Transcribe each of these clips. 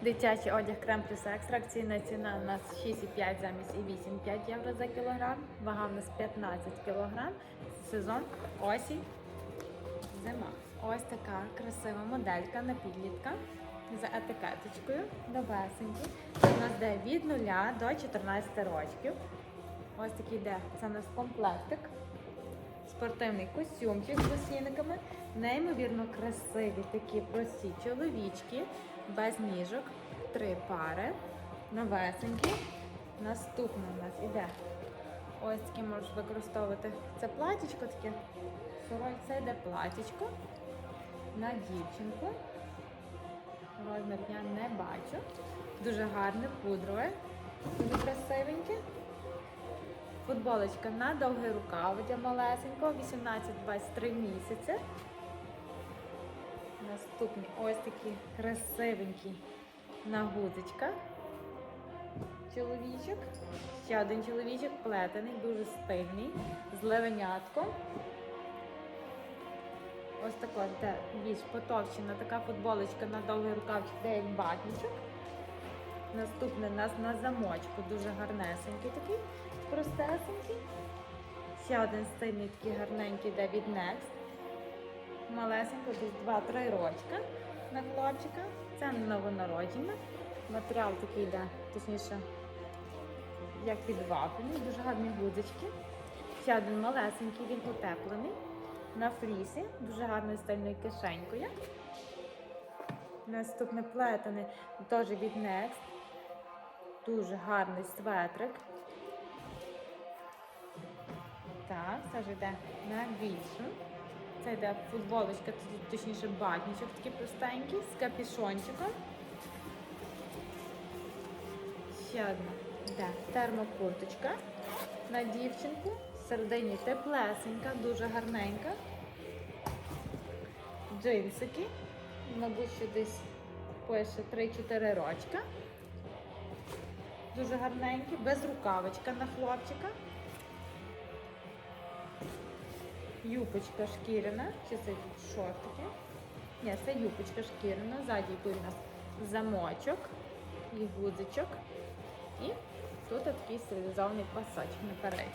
Дитячий одяг крем плюс екстра. Акційна ціна у нас 6,5 замість і 8,5 євро за кілограм. Вага в нас 15 кілограм. Сезон осінь. Зима. Ось така красива моделька на підлітка за етикеточкою новесенький. Це у нас йде від 0 до 14 років. Ось такий йде. Це у нас комплектик. Спортивний костюмчик з лосіниками. Неймовірно красиві такі прості чоловічки, без ніжок. Три пари. Новесенькі. Наступне у нас іде. Ось таке можеш використовувати. Це платічко таке. Це йде платічко на дівчинку. Розмір я не бачу. Дуже гарне, пудрове, дуже красивеньке. Футболочка на довгий рукав для малесенького, 18-23 місяці. Наступний ось такий красивенький на гудзичках. Чоловічок. Ще один чоловічок плетений, дуже стильний, з левенятком. Ось така де більш потовщена така футболочка на довгий рукавчик, де як батничок. Наступний у нас на замочку, дуже гарнесенький такий, простесенький. Ще один стильний такий гарненький, де від Next. Малесенько, десь 2-3 рочка на хлопчика. Це новонароджена. Матеріал такий йде, точніше, як підваплений, дуже гарні гудзички. Ще один малесенький, він утеплений. На флісі, дуже гарною стильною кишенькою. Наступне плетене, теж від Next. Дуже гарний светрик. Так, це ж йде на більшу. Це йде футболочка, точніше батничок такий простенький, з капішончиком. Ще одна йде термокурточка на дівчинку. Всередині теплесенька, дуже гарненька. Джинсики. Мабуть, що десь пише 3-4 рочка. Дуже гарненькі, без рукавичка на хлопчика. Юпочка шкіряна. Чи це шортики? Ні, це юпочка шкіряна. Ззаді тут у нас замочок і гудзичок. І тут такий стилізований пасочок наперед.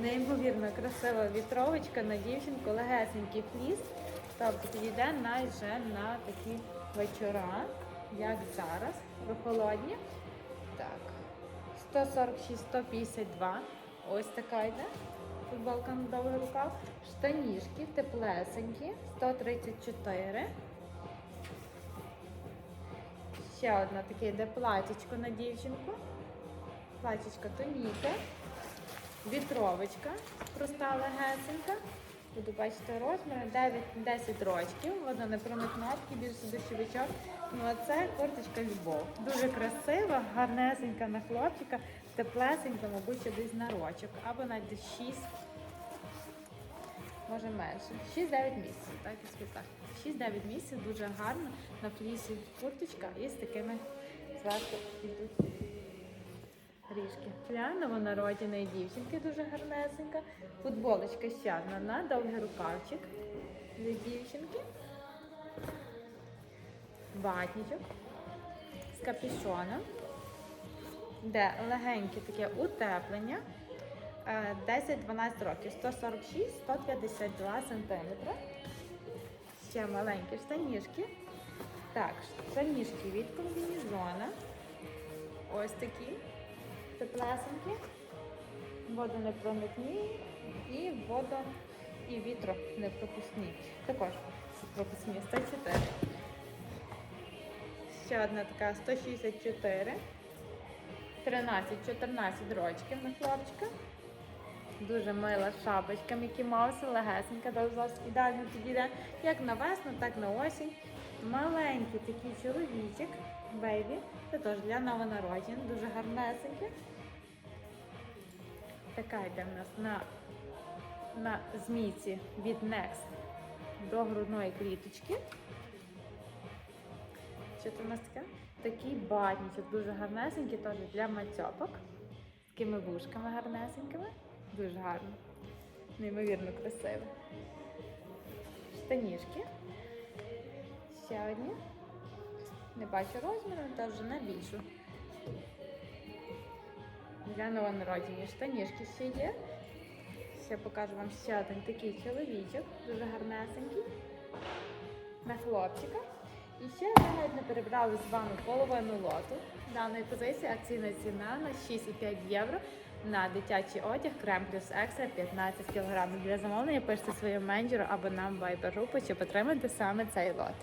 Неймовірно красива вітровочка на дівчинку, легесенький фліс. Тобто підійде найже на такі вечора, як зараз, прохолодні. Так, 146-152. Ось така йде. Футболка на довгий рукав. Штанішки теплесенькі, 134. Ще одна таке йде платічко на дівчинку. Платічка тоніка. Вітровочка, проста легесенька. Буду бачити розміри 9-10 рочків, вона не водонепроникнотки, більше дощовичок. Ну а це курточка любов. Дуже красива, гарнесенька на хлопчика, теплесенька, мабуть, десь на рочок. Або навіть десь 6, може менше. 6-9 місяців, так і сказати. 6-9 місяців, дуже гарно на флісі курточка і з такими зверху йдуть Ріжки. Для новонародженої дівчинки дуже гарнесенька. Футболочка ще одна на довгий рукавчик для дівчинки. Ватничок з капюшоном, де легеньке таке утеплення. Е, 10-12 років, 146-152 см. Ще маленькі штанішки. Так, штанішки від комбінезона. Ось такі теплесенькі, водонепроникні і водо і вітронепропускні. Також пропускні 104. Ще одна така 164. 13-14 рочків на хлопчика. Дуже мила шапочка Мікі Мауса, легесенька, дуже ідеально підійде як на весну, так на осінь. Маленький такий чоловічок, бейбі. Це теж для новонароджень, дуже гарнесенький. Така йде в нас на, на змійці від Next до грудної кліточки. Що це у нас таке? Такий батничок, дуже гарнесенький, теж для мацьопок. Такими вушками гарнесенькими. Дуже гарно. Неймовірно красиво. Штанішки. Ще одні. Не бачу розміру, та вже на більшу. Для новонародження штанішки ще є. Ще покажу вам ще один такий чоловічок, дуже гарнесенький. На хлопчика. І ще ми не перебрали з вами половину лоту. Даної позиції акційна ціна на 6,5 євро на дитячий одяг крем плюс екстра 15 кг. Для замовлення пишіть своєму менеджеру або нам в Viber групу, щоб отримати саме цей лот.